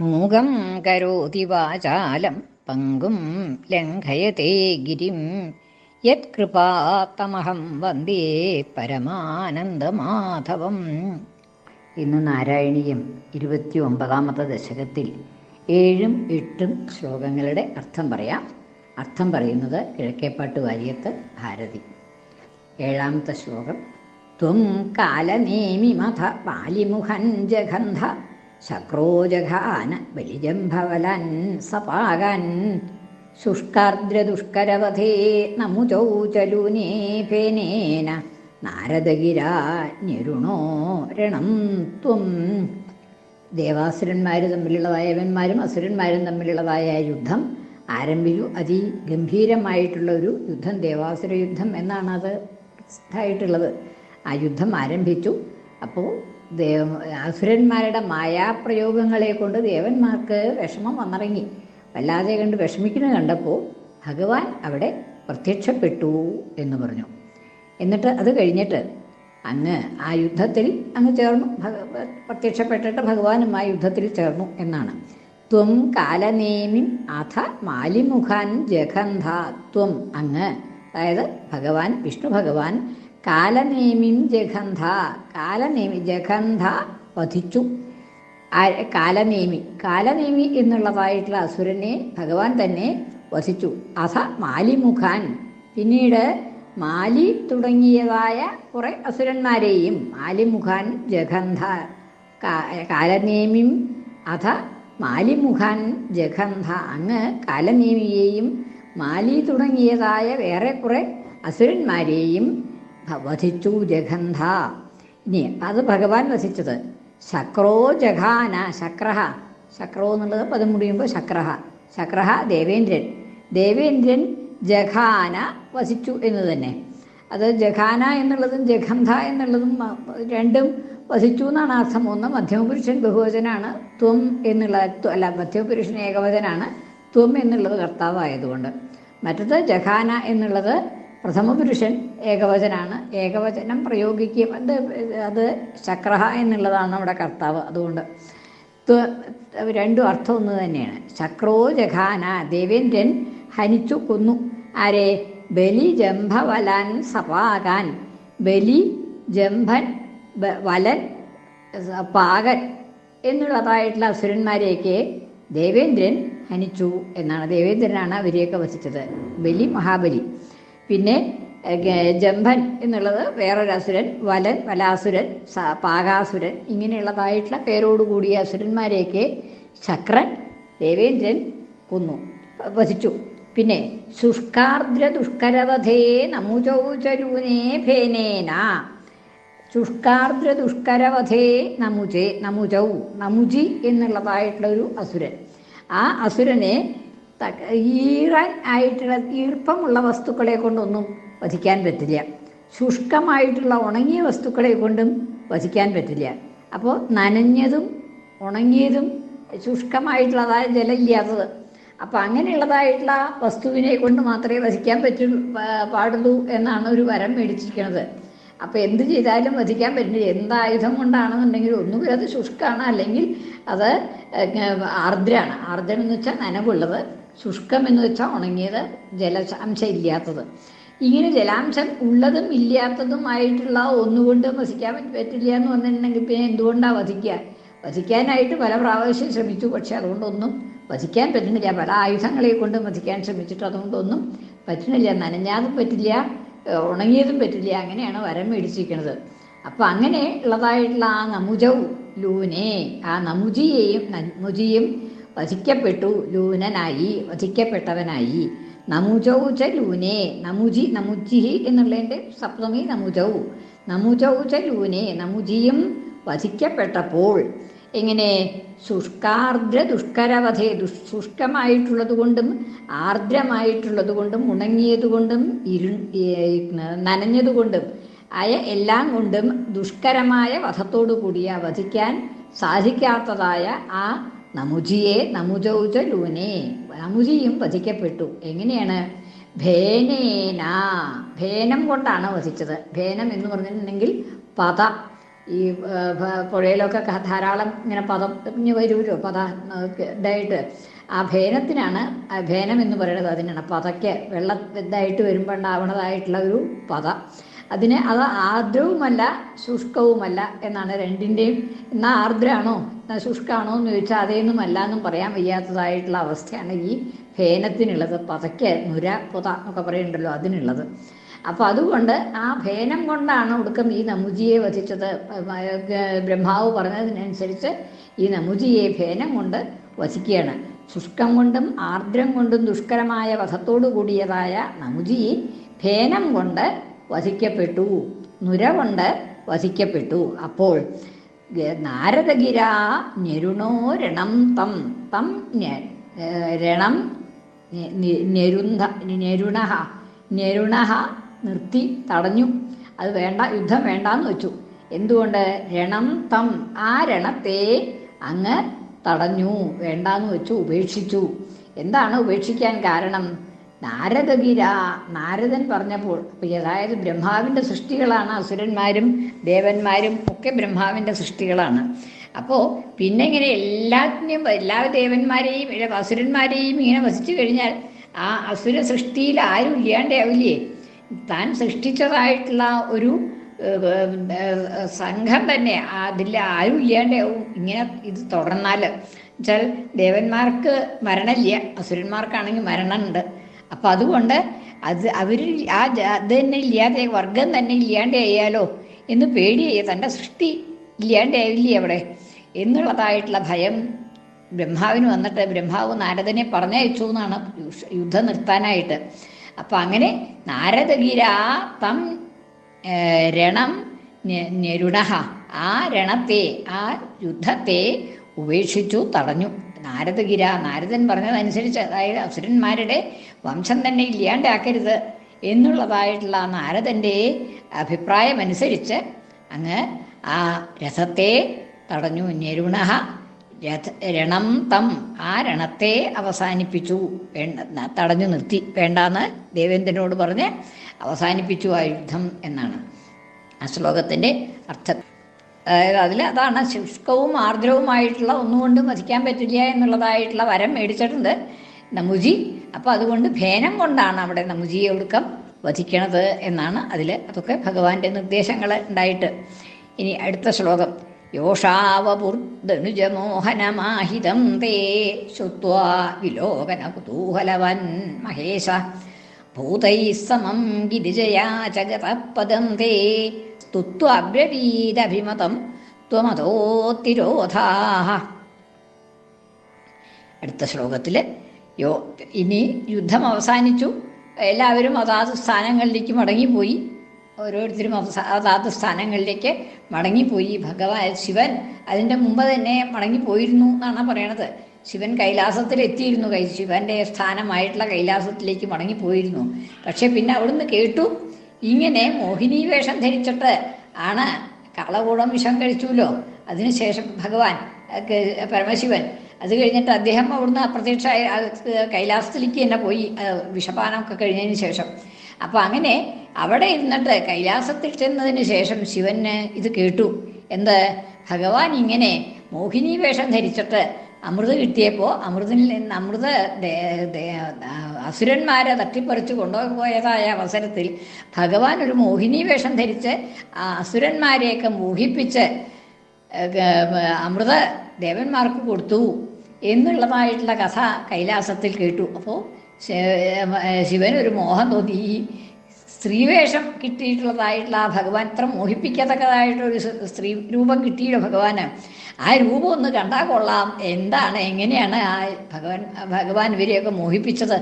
മൂകം കരോതി വാചാലം പങ്കും ലംഘയത്തെ ഗിരിം. യത്കൃപാത്തമഹം വന്ദേ പരമാനന്ദമാധവം. ഇന്ന് നാരായണീയം ഇരുപത്തി ഒമ്പതാമത്തെ ദശകത്തിൽ ഏഴും എട്ടും ശ്ലോകങ്ങളുടെ അർത്ഥം പറയാം. അർത്ഥം പറയുന്നത് കിഴക്കേപ്പാട്ട് വാര്യത്ത് ഭാരതി. ഏഴാമത്തെ ശ്ലോകം. ത്വം കാലനേമിമഥ പാലിമുഖൻ ജഗന്ധ ശക്രോജഘാന ബലിജംഭവലൻ സപാകൻ ശുഷ്കാർദ്രദുഷ്കരവധേ നമുചൗചലൂനേ ഫേനേന നാരദഗിരാ ഞെരുണോ രണം ത്വം. ദേവാസുരന്മാർ തമ്മിലുള്ളതായ അവന്മാരും അസുരന്മാരും തമ്മിലുള്ളതായ യുദ്ധം ആരംഭിച്ചു. അതിഗംഭീരമായിട്ടുള്ള ഒരു യുദ്ധം ദേവാസുര യുദ്ധം എന്നാണ് അത് പ്രസിദ്ധമായിട്ടുള്ളത് ആ യുദ്ധം ആരംഭിച്ചു. അപ്പോൾ ദേവ അസുരന്മാരുടെ മായാപ്രയോഗങ്ങളെ കൊണ്ട് ദേവന്മാർക്ക് വിഷമം വന്നിറങ്ങി. വല്ലാതെ കണ്ട് വിഷമിക്കുന്നത് കണ്ടപ്പോൾ ഭഗവാൻ അവിടെ പ്രത്യക്ഷപ്പെട്ടു എന്ന് പറഞ്ഞു. എന്നിട്ട് അത് കഴിഞ്ഞിട്ട് അങ്ങ് ആ യുദ്ധത്തിൽ അങ്ങ് ചേർന്നു. പ്രത്യക്ഷപ്പെട്ടിട്ട് ഭഗവാനും ആ യുദ്ധത്തിൽ ചേർന്നു എന്നാണ്. ത്വം കാലനേമി അഥ മാലിമുഖാൻ ജഗന്ധ. ത്വം അങ്ങ് അതായത് ഭഗവാൻ വിഷ്ണു ഭഗവാൻ കാലനേമിം ജഗന്ധ കാലനേമി ജഗന്ധ വധിച്ചു. കാലനേമി കാലനേമി എന്നുള്ളതായിട്ടുള്ള അസുരനെ ഭഗവാൻ തന്നെ വധിച്ചു. അഥ മാലിമുഖാൻ. പിന്നീട് മാലി തുടങ്ങിയതായ കുറെ അസുരന്മാരെയും മാലിമുഖാൻ ജഗന്ധ കാലനേമിം അഥ മാലിമുഖാൻ ജഗന്ധ അങ്ങ് കാലനേമിയെയും മാലി തുടങ്ങിയതായ വേറെ കുറെ അസുരന്മാരെയും വധിച്ചു ജഗന്ധ. ഇനി അത് ഭഗവാൻ വധിച്ചത് ശക്രോ ജഘാന ശക്രഹ. ശക്രോ എന്നുള്ളത് പദം മുടിയുമ്പോൾ ശക്രഹ. ശക്രഹ ദേവേന്ദ്രൻ. ദേവേന്ദ്രൻ ജഘാന വസിച്ചു എന്ന് തന്നെ. അത് ജഘാന എന്നുള്ളതും ജഗന്ധ എന്നുള്ളതും രണ്ടും വസിച്ചു എന്നാണ് അർത്ഥം. ഒന്ന് മധ്യമപുരുഷൻ ബഹുവചനാണ് ത്വം എന്നുള്ള അല്ല മധ്യമപുരുഷൻ ഏകവചനാണ് ത്വം എന്നുള്ളത് കർത്താവായതുകൊണ്ട്. മറ്റത് ജഖാന എന്നുള്ളത് പ്രഥമപുരുഷൻ ഏകവചനാണ്. ഏകവചനം പ്രയോഗിക്കുകയും അത് അത് ശക്രഹ എന്നുള്ളതാണ് നമ്മുടെ കർത്താവ്. അതുകൊണ്ട് രണ്ടും അർത്ഥം ഒന്ന് തന്നെയാണ്. ശക്രോ ജഖാന ദേവേന്ദ്രൻ ഹനിച്ചു കൊന്നു. ആരെ? ബലി ജംഭവലൻ സപാകാൻ ബലി ജംഭൻ വലൻ പാകൻ എന്നുള്ളതായിട്ടുള്ള അസുരന്മാരെയൊക്കെ ദേവേന്ദ്രൻ ഹനിച്ചു എന്നാണ്. ദേവേന്ദ്രനാണ് അവരെയൊക്കെ വസിച്ചത്. ബലി മഹാബലി. പിന്നെ ജംഭൻ എന്നുള്ളത് വേറൊരു അസുരൻ വലൻ വലാസുരൻ പാകാസുരൻ ഇങ്ങനെയുള്ളതായിട്ടുള്ള പേരോടുകൂടിയ അസുരന്മാരെയൊക്കെ ശക്രൻ ദേവേന്ദ്രൻ കൊന്നു വധിച്ചു പിന്നെ ശുഷ്കാർദ്ര ദുഷ്കരവധേ നമുചൗചരൂനേ ഫേനേന ശുഷ്കാർദ്ര ദുഷ്കരവധേ നമുജേ നമുജൗ നമുജി എന്നുള്ളതായിട്ടുള്ള ഒരു അസുരൻ. ആ അസുരനെ ഈറാൻ ആയിട്ടുള്ള ഈർപ്പമുള്ള വസ്തുക്കളെ കൊണ്ടൊന്നും വധിക്കാൻ പറ്റില്ല. ശുഷ്കമായിട്ടുള്ള ഉണങ്ങിയ വസ്തുക്കളെ കൊണ്ടും വധിക്കാൻ പറ്റില്ല. അപ്പോൾ നനഞ്ഞതും ഉണങ്ങിയതും ശുഷ്കമായിട്ടുള്ളതായ ജലമില്ലാത്തത്. അപ്പം അങ്ങനെയുള്ളതായിട്ടുള്ള വസ്തുവിനെ കൊണ്ട് മാത്രമേ വധിക്കാൻ പറ്റൂ പാടുള്ളൂ എന്നാണ് ഒരു വരം മേടിച്ചിരിക്കുന്നത്. അപ്പോൾ എന്ത് ചെയ്താലും വധിക്കാൻ പറ്റില്ല. എന്ത് ആയുധം കൊണ്ടാണെന്നുണ്ടെങ്കിൽ ഒന്നുകിൽ അത് ശുഷ്കാണ്. അല്ലെങ്കിൽ അത് ആർദ്രാണ്. ആർദ്രം എന്ന് വെച്ചാൽ നനവുള്ളത്. ശുഷ്കം എന്ന് വെച്ചാൽ ഉണങ്ങിയത് ജലാംശം ഇല്ലാത്തത്. ഇങ്ങനെ ജലാംശം ഉള്ളതും ഇല്ലാത്തതുമായിട്ടുള്ള ഒന്നുകൊണ്ടും വസിക്കാൻ പറ്റില്ല എന്ന് വന്നിട്ടുണ്ടെങ്കിൽ പിന്നെ എന്തുകൊണ്ടാണ് വധിക്കുക? വധിക്കാനായിട്ട് പല പ്രാവശ്യം ശ്രമിച്ചു. പക്ഷെ അതുകൊണ്ടൊന്നും വധിക്കാൻ പറ്റുന്നില്ല. പല ആയുധങ്ങളെ കൊണ്ടും വധിക്കാൻ ശ്രമിച്ചിട്ട് അതുകൊണ്ടൊന്നും പറ്റുന്നില്ല. നനഞ്ഞാതും പറ്റില്ല. ഉണങ്ങിയതും പറ്റില്ല. അങ്ങനെയാണ് വരം മേടിച്ചിരിക്കുന്നത് അപ്പം അങ്ങനെ ഉള്ളതായിട്ടുള്ള ആ നമുജൗ ലൂനെ ആ നമുജിയെയും നമുജിയും വധിക്കപ്പെട്ടു. ലൂനനായി വധിക്കപ്പെട്ടവനായി. നമുജൗ ച ലൂനെ നമുജി നമുജി എന്നുള്ളതിന്റെ സപ്തമി നമുജൗ. നമുജൗ ച ലൂനെ നമുജിയും വധിക്കപ്പെട്ടപ്പോൾ എങ്ങനെ ശുഷ്കാർദ്ര ദുഷ്കരവധേ ദുഷ് ശുഷ്കമായിട്ടുള്ളത് കൊണ്ടും ആർദ്രമായിട്ടുള്ളത് കൊണ്ടും ഉണങ്ങിയത് കൊണ്ടും ഇരു നനഞ്ഞതുകൊണ്ടും ആയ എല്ലാം കൊണ്ടും ദുഷ്കരമായ വധത്തോടു കൂടിയ വധിക്കാൻ സാധിക്കാത്തതായ ആ നമുജിയെ നമുജൗജ ലൂനെ നമുജിയും വധിക്കപ്പെട്ടു. എങ്ങനെയാണ്? ഭേനേന. ഭേനം കൊണ്ടാണ് വധിച്ചത്. ഭേനം എന്ന് പറഞ്ഞിട്ടുണ്ടെങ്കിൽ പത ഈ പുഴയിലൊക്കെ ധാരാളം ഇങ്ങനെ പദം വരുമല്ലോ പദ ഇതായിട്ട് ആ ഭേനത്തിനാണ് ഭേനം എന്ന് പറയുന്നത് അതിനാണ്. പതയ്ക്ക് വെള്ള ഇതായിട്ട് വരുമ്പോൾ ഉണ്ടാവണതായിട്ടുള്ള ഒരു പത അതിന് അത് ആർദ്രവുമല്ല ശുഷ്കവുമല്ല എന്നാണ് രണ്ടിന്റെയും എന്നാൽ ആർദ്രമാണോ എന്നാൽ ശുഷ്കാണോ എന്ന് ചോദിച്ചാൽ അതേന്നുമല്ല എന്നും പറയാൻ വയ്യാത്തതായിട്ടുള്ള അവസ്ഥയാണ് ഈ ഭേനത്തിനുള്ളത്. പതയ്ക്ക് നുര പുത എന്നൊക്കെ പറയുന്നുണ്ടല്ലോ അതിനുള്ളത്. അപ്പോൾ അതുകൊണ്ട് ആ ഭേനം കൊണ്ടാണ് ഒടുക്കം ഈ നമുജിയെ വധിച്ചത്. ബ്രഹ്മാവ് പറഞ്ഞതിനനുസരിച്ച് ഈ നമുജിയെ ഭേനം കൊണ്ട് വധിക്കുകയാണ്. ശുഷ്കം കൊണ്ടും ആർദ്രം കൊണ്ടും ദുഷ്കരമായ വധത്തോടു കൂടിയതായ നമുജി ഭേനം കൊണ്ട് വധിക്കപ്പെട്ടു. നുര കൊണ്ട് വധിക്കപ്പെട്ടു. അപ്പോൾ നാരദഗിരാ ഞെരുണോ രണം തം തം രണം ഞെരുന്ധ ഞെരുണ ഞെരുണഹ നിർത്തി തടഞ്ഞു. അത് വേണ്ട യുദ്ധം വേണ്ടാന്ന് വെച്ചു. എന്തുകൊണ്ട്? രണം തം ആ രണത്തെ അങ്ങ് തടഞ്ഞു വേണ്ടാന്ന് വെച്ചു ഉപേക്ഷിച്ചു. എന്താണ് ഉപേക്ഷിക്കാൻ കാരണം? നാരദഗിര നാരദൻ പറഞ്ഞപ്പോൾ അതായത് ബ്രഹ്മാവിന്റെ സൃഷ്ടികളാണ് അസുരന്മാരും ദേവന്മാരും ഒക്കെ ബ്രഹ്മാവിന്റെ സൃഷ്ടികളാണ്. അപ്പോൾ പിന്നെ ഇങ്ങനെ എല്ലാത്തിനെയും എല്ലാ ദേവന്മാരെയും അസുരന്മാരെയും ഇങ്ങനെ വസിച്ചു കഴിഞ്ഞാൽ ആ അസുര സൃഷ്ടിയിൽ ആരും ഇല്ലാണ്ടാവില്ലേ? താൻ സൃഷ്ടിച്ചതായിട്ടുള്ള ഒരു സംഘം തന്നെ. അതിൽ ആരും ഇല്ലാണ്ടാവും ഇങ്ങനെ ഇത് തുടർന്നാൽ. വെച്ചാൽ ദേവന്മാർക്ക് മരണമില്ല. അസുരന്മാർക്കാണെങ്കിൽ മരണമുണ്ട്. അപ്പം അതുകൊണ്ട് അത് അവർ ആ അത് തന്നെ ഇല്ലാതെ വർഗം തന്നെ ഇല്ലാണ്ടായാലോ എന്ന് പേടിയായി. തന്റെ സൃഷ്ടി ഇല്ലാണ്ടാവില്ലേ അവിടെ? എന്നുള്ളതായിട്ടുള്ള ഭയം ബ്രഹ്മാവിന് വന്നിട്ട് ബ്രഹ്മാവ് നാരദനെ പറഞ്ഞയച്ചു എന്നാണ് യുദ്ധം നിർത്താനായിട്ട്. അപ്പം അങ്ങനെ നാരദഗിര തം രണം രുണഹ ആ രണത്തെ ആ യുദ്ധത്തെ ഉപേക്ഷിച്ചു തടഞ്ഞു. നാരദഗിര നാരദൻ പറഞ്ഞതനുസരിച്ച് അതായത് അസുരന്മാരുടെ വംശം തന്നെ ഇല്ലാണ്ടാക്കരുത് എന്നുള്ളതായിട്ടുള്ള നാരദന്റെ അഭിപ്രായമനുസരിച്ച് അങ്ങ് ആ രഥത്തെ തടഞ്ഞു. ഞെരുണഹ രണം തം ആ രണത്തെ അവസാനിപ്പിച്ചു. തടഞ്ഞു നിർത്തി. വേണ്ടാന്ന് ദേവേന്ദ്രനോട് പറഞ്ഞ് അവസാനിപ്പിച്ചു ആ യുദ്ധം എന്നാണ്. ആ ശ്ലോകത്തിന്റെ അർത്ഥം. അതായത് അതിൽ അതാണ് ശുഷ്കവും ആർദ്രവുമായിട്ടുള്ള ഒന്നുകൊണ്ട് മതിക്കാൻ പറ്റില്ല എന്നുള്ളതായിട്ടുള്ള വരം മേടിച്ചിട്ടുണ്ട് നമുജി. അപ്പോൾ അതുകൊണ്ട് ഭേനം കൊണ്ടാണ് അവിടെ നമുജിയെ ഒടുക്കം വധിക്കണത് എന്നാണ് അതിൽ അതൊക്കെ ഭഗവാന്റെ നിർദ്ദേശങ്ങൾ ഉണ്ടായിട്ട്. ഇനി അടുത്ത ശ്ലോകം. യോഷാവപുർദനുജമോഹനമാഹിതം തേ ശ്രുത്വാ വിലോകന കുതൂഹലവൻ മഹേശ. ഭൂതൈ സമം ഗിരിജയാ ജഗതപദം തേ സ്തുത്വാബ്രവീദഭിമതം ത്വമതോത്തിരോധാഹ അടുത്ത ശ്ലോകത്തിൽ യോ ഇനി യുദ്ധം അവസാനിച്ചു. എല്ലാവരും അതാത് സ്ഥാനങ്ങളിലേക്ക് മടങ്ങിപ്പോയി. ഓരോരുത്തരും അതാത് സ്ഥാനങ്ങളിലേക്ക് മടങ്ങിപ്പോയി. ഭഗവാൻ ശിവൻ അതിന്റെ മുമ്പ് തന്നെ മടങ്ങിപ്പോയിരുന്നു എന്നാണ് പറയണത്. ശിവൻ കൈലാസത്തിൽ എത്തിയിരുന്നു കൈ ശിവന്റെ സ്ഥാനമായിട്ടുള്ള കൈലാസത്തിലേക്ക് മടങ്ങിപ്പോയിരുന്നു. പക്ഷെ പിന്നെ അവിടുന്ന് കേട്ടു ഇങ്ങനെ മോഹിനി വേഷം ധരിച്ചിട്ട് ആണ് കളകൂടം വിഷം കഴിച്ചുല്ലോ അതിനുശേഷം ഭഗവാൻ പരമശിവൻ അത് കഴിഞ്ഞിട്ട് അദ്ദേഹം അവിടുന്ന് അപ്രത്യക്ഷമായി അത് കൈലാസത്തിലേക്ക് തന്നെ പോയി വിഷപാനമൊക്കെ കഴിഞ്ഞതിന് ശേഷം. അപ്പോൾ അങ്ങനെ അവിടെ ഇരുന്നിട്ട് കൈലാസത്തിൽ ചെന്നതിന് ശേഷം ശിവന് ഇത് കേട്ടു. എന്ത്? ഭഗവാൻ ഇങ്ങനെ മോഹിനി വേഷം ധരിച്ചിട്ട് അമൃത് കിട്ടിയപ്പോൾ അമൃതിൽ നിന്ന് അമൃത് അസുരന്മാരെ തട്ടിപ്പറിച്ച് കൊണ്ടുപോയതായ അവസരത്തിൽ ഭഗവാൻ ഒരു മോഹിനി വേഷം ധരിച്ച് അസുരന്മാരെയൊക്കെ മോഹിപ്പിച്ച് അമൃത ദേവന്മാർക്ക് കൊടുത്തു എന്നുള്ളതായിട്ടുള്ള കഥ കൈലാസത്തിൽ കേട്ടു. അപ്പോൾ ശിവനൊരു മോഹം തോന്നി. സ്ത്രീവേഷം കിട്ടിയിട്ടുള്ളതായിട്ടുള്ള ആ ഭഗവാൻ ഇത്ര മോഹിപ്പിക്കത്തക്കതായിട്ടൊരു സ്ത്രീ രൂപം കിട്ടിയിട്ട് ഭഗവാന്. ആ രൂപം ഒന്ന് കണ്ടാൽ കൊള്ളാം. എന്താണ് എങ്ങനെയാണ് ആ ഭഗവാൻ ഭഗവാൻ ഇവരെയൊക്കെ മോഹിപ്പിച്ചത്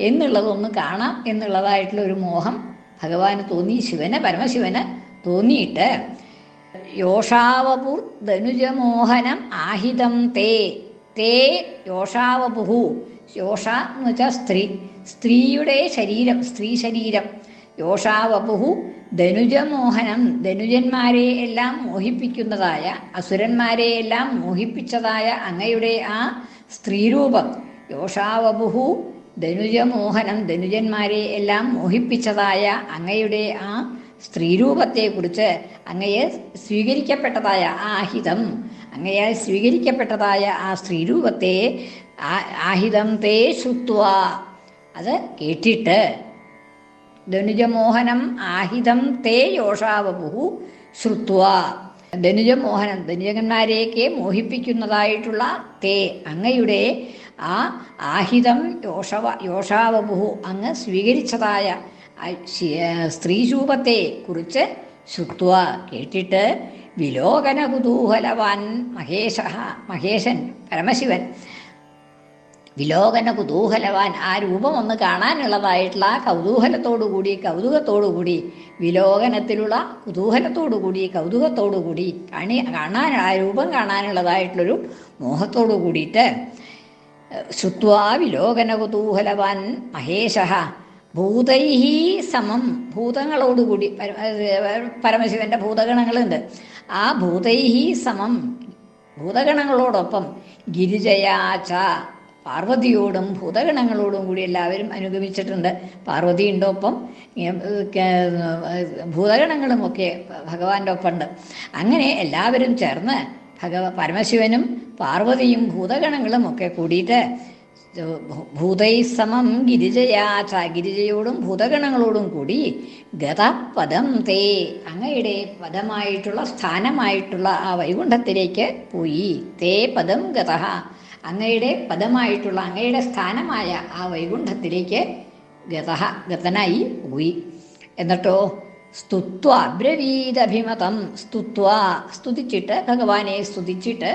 എന്നുള്ളതൊന്ന് കാണാം എന്നുള്ളതായിട്ടുള്ള ഒരു മോഹം ഭഗവാന് തോന്നി. ശിവന് പരമശിവന് തോന്നിയിട്ട് യോഷാവപുർ ധനുജമോഹനം ആഹിതം തേ തേ യോഷാവപുഹു. യോഷ എന്ന് വെച്ചാൽ സ്ത്രീ. സ്ത്രീയുടെ ശരീരം സ്ത്രീ ശരീരം. യോഷാവപുഹു ധനുജമോഹനം. ധനുജന്മാരെ എല്ലാം മോഹിപ്പിക്കുന്നതായ അസുരന്മാരെ എല്ലാം മോഹിപ്പിച്ചതായ അങ്ങയുടെ ആ സ്ത്രീരൂപം. യോഷാവപുഹു ധനുജമോഹനം ധനുജന്മാരെ എല്ലാം മോഹിപ്പിച്ചതായ അങ്ങയുടെ ആ സ്ത്രീരൂപത്തെക്കുറിച്ച് അങ്ങയെ സ്വീകരിക്കപ്പെട്ടതായ ആ ഹിതം അങ്ങയാൽ സ്വീകരിക്കപ്പെട്ടതായ ആ സ്ത്രീരൂപത്തെ ആഹിതം തേ ശുത്വ അത് കേട്ടിട്ട് ധനുജമോഹനം ആഹിതം തേ യോഷാവപുഹു ശ്രുത്വ. ധനുജമോഹനം ധനുജന്മാരെയൊക്കെ മോഹിപ്പിക്കുന്നതായിട്ടുള്ള തേ അങ്ങയുടെ ആ ആഹിതം യോഷവ യോഷാവപുഹു അങ്ങ് സ്വീകരിച്ചതായ സ്ത്രീശൂപത്തെ കുറിച്ച് ശ്രുത്വ. കേട്ടിട്ട് വിലോകന കുതൂഹലവാൻ മഹേശ മഹേശൻ പരമശിവൻ വിലോകന കുതൂഹലവാൻ ആ രൂപം ഒന്ന് കാണാനുള്ളതായിട്ടുള്ള ആ കൗതൂഹലത്തോടുകൂടി കൗതുകത്തോടുകൂടി വിലോകനത്തിലുള്ള കുതൂഹലത്തോടുകൂടി കൗതുകത്തോടുകൂടി കാണി കാണാൻ ആ രൂപം കാണാനുള്ളതായിട്ടുള്ളൊരു മോഹത്തോടു കൂടിയിട്ട് ശ്രുത്വാ വിലോകന കുതൂഹലവാൻ മഹേശ ഭൂതൈഹി സമം ഭൂതങ്ങളോടുകൂടി പര- പരമശിവന്റെ ഭൂതഗണങ്ങളുണ്ട്. ആ ഭൂതൈഹി സമം ഭൂതഗണങ്ങളോടൊപ്പം ഗിരിജയാച്ച പാർവതിയോടും ഭൂതഗണങ്ങളോടും കൂടി എല്ലാവരും അനുഗമിച്ചിട്ടുണ്ട്. പാർവതി ഉണ്ടോ ഒപ്പം ഭൂതഗണങ്ങളും ഒക്കെ ഭഗവാന്റെ ഒപ്പമുണ്ട് അങ്ങനെ എല്ലാവരും ചേർന്ന് ഭഗവ പരമശിവനും പാർവതിയും ഭൂതഗണങ്ങളും ഒക്കെ കൂടിയിട്ട് ഭൂതൈ സമം ഗിരിജയാച ഗിരിജയോടും ഭൂതഗണങ്ങളോടും കൂടി ഗതപദം തേ അങ്ങയുടെ പദമായിട്ടുള്ള സ്ഥാനമായിട്ടുള്ള ആ വൈകുണ്ഠത്തിലേക്ക് പോയി. തേ പദം ഗത അങ്ങയുടെ പദമായിട്ടുള്ള അങ്ങയുടെ സ്ഥാനമായ ആ വൈകുണ്ഠത്തിലേക്ക് ഗത ഗതനായി പോയി. എന്നിട്ടോ സ്തുത്വ അബ്രവീതഭിമതം സ്തുത്വ സ്തുതിച്ചിട്ട് ഭഗവാനെ സ്തുതിച്ചിട്ട്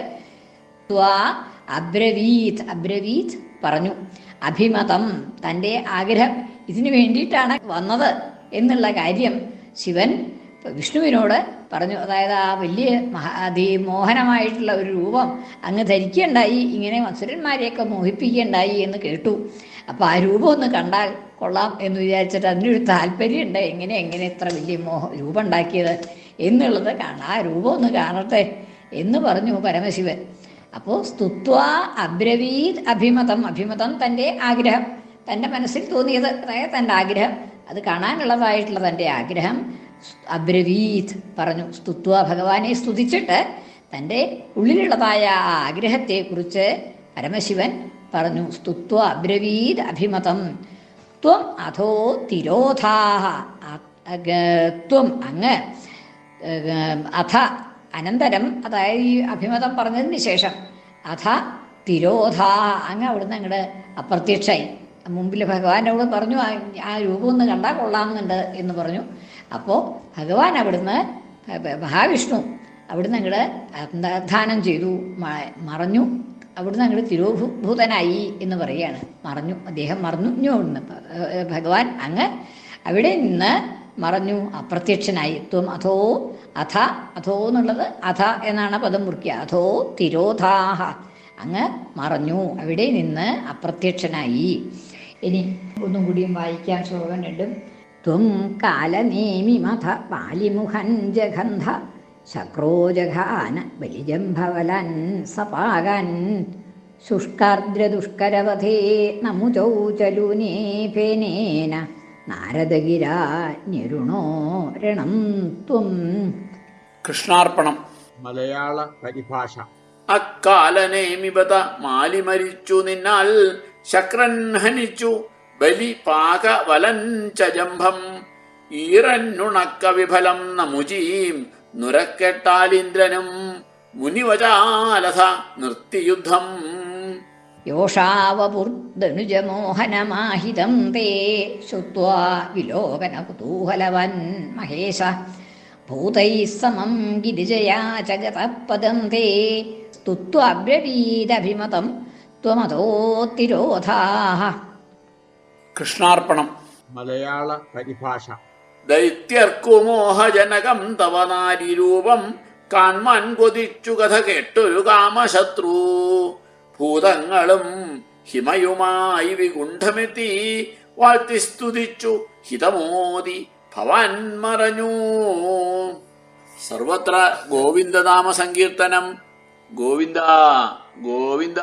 അബ്രവീത് അബ്രവീത് പറഞ്ഞു. അഭിമതം തന്റെ ആഗ്രഹം ഇതിനു വേണ്ടിയിട്ടാണ് വന്നത് എന്നുള്ള കാര്യം ശിവൻ വിഷ്ണുവിനോട് പറഞ്ഞു അതായത് ആ വലിയ മഹാ അതിമോഹനമായിട്ടുള്ള ഒരു രൂപം അങ്ങ് ധരിക്കേണ്ടായി ഇങ്ങനെ മത്സരന്മാരെയൊക്കെ മോഹിപ്പിക്കേണ്ടായി എന്ന് കേട്ടു. അപ്പോൾ ആ രൂപം ഒന്ന് കണ്ടാൽ കൊള്ളാം എന്ന് വിചാരിച്ചിട്ട് അതിനൊരു താല്പര്യമുണ്ട്. എങ്ങനെ എങ്ങനെ ഇത്ര വലിയ മോഹ രൂപം ഉണ്ടാക്കിയത് എന്നുള്ളത് കാണാം. ആ രൂപം ഒന്ന് കാണട്ടെ എന്ന് പറഞ്ഞു പരമശിവൻ. അപ്പോൾ സ്തുത്വ അബ്രവീത് അഭിമതം അഭിമതം തന്റെ ആഗ്രഹം. തന്റെ മനസ്സിൽ തോന്നിയത് അതായത് തന്റെ ആഗ്രഹം. അത് കാണാനുള്ളതായിട്ടുള്ള തന്റെ ആഗ്രഹം. അബ്രവീത് പറഞ്ഞു സ്തുത്വ ഭഗവാനെ സ്തുതിച്ചിട്ട് തന്റെ ഉള്ളിലുള്ളതായ ആ ആഗ്രഹത്തെക്കുറിച്ച് പരമശിവൻ പറഞ്ഞു സ്തുത്വ അബ്രവീത് അഭിമതം ത്വം അധോ തിരോധാഹ ത്വം അങ്ങ് അഥ അനന്തരം അതായത് ഈ അഭിമതം പറഞ്ഞതിന് ശേഷം അഥ തിരോധാ അങ്ങ് അവിടുന്ന് അങ്ങോട്ട് അപ്രത്യക്ഷമായി മുമ്പിൽ ഭഗവാനോട് പറഞ്ഞു "ആ- ആ രൂപം ഒന്ന് കണ്ടാൽ കൊള്ളാമെന്നുണ്ട് എന്ന് പറഞ്ഞു. അപ്പോൾ ഭഗവാൻ അവിടുന്ന് മഹാവിഷ്ണു അവിടുന്ന് അങ്ങോട്ട് അന്തർധാനം ചെയ്തു മറഞ്ഞു. അവിടുന്ന് അങ്ങോട്ട് തിരോഭൂതനായി എന്ന് പറയുകയാണ്. മറഞ്ഞു. അദ്ദേഹം മറഞ്ഞു അവിടുന്ന് ഭഗവാൻ അങ്ങ് അവിടെ നിന്ന് മറഞ്ഞു. അപ്രത്യക്ഷനായി. ത്വം അഥോ അഥ അഥോ എന്നുള്ളത് അഥ എന്നാണ് പദം മുറിക്കുക അഥോ തിരോധാഹ. അങ്ങ് മറഞ്ഞു. അവിടെ നിന്ന് അപ്രത്യക്ഷനായി. ഇനി ഒന്നും കൂടിയും വായിക്കാൻ ശ്ലോകം രണ്ടും ത്വം കാലനേമിമഥ പാലിമുഖൻ ജഗന്ധ ശക്രോജഘാന ബലിജംഭവലൻ സപാകൻ ശുഷ്കാർദ്രദുഷ്കരവധേ നമുചൗ ചലൂനേ ഫേനേന നാരദഗിരാഞ്ഞരുണോ രണം ത്വം കൃഷ്ണാർപ്പണം. മലയാള പരിഭാഷ. അക്കാലനേമിപത മാലി മരിച്ചു നിന്നാൽ ശക്രൻ ഹനിച്ചു ബലി പാക വലഞ്ചജംഭം ചജംഭം ഈറന്നുണക്ക വിഫലം നമുചീം നുരക്കെട്ടാലിന്ദ്രനും മുനിവചാലഥ നിർത്തിയുദ്ധം. യോഷാവപുർദ്ധനുജമോഹനമാഹിതം തേ ശ്രുത്വാ വിലോകന കുതൂഹലവൻ മഹേശ. ഭൂതൈ സമം ഗിരിജയാ ജഗതപദം തേ സ്തുത്വാബ്രവീദഭിമതം ത്വമതോത്തിരോധാः കൃഷ്ണാർപ്പണം. മലയാള പരിഭാഷ. ദൈത്യർക്കു മോഹജനകം തവ നാരിരൂപം കാൺമാൻ കൊതിച്ചു കഥ കേട്ടൊരു കാമശത്രു. ഭൂതങ്ങളും ഹിമയുമായി വികുണ്ഠമെത്തി വാഴ്ത്തി സ്തുതിച്ചു ഹിതമോദി ഭവാൻ മറഞ്ഞു. സർവത്ര ഗോവിന്ദനാമ സങ്കീർത്തനം ഗോവിന്ദ ഗോവിന്ദ.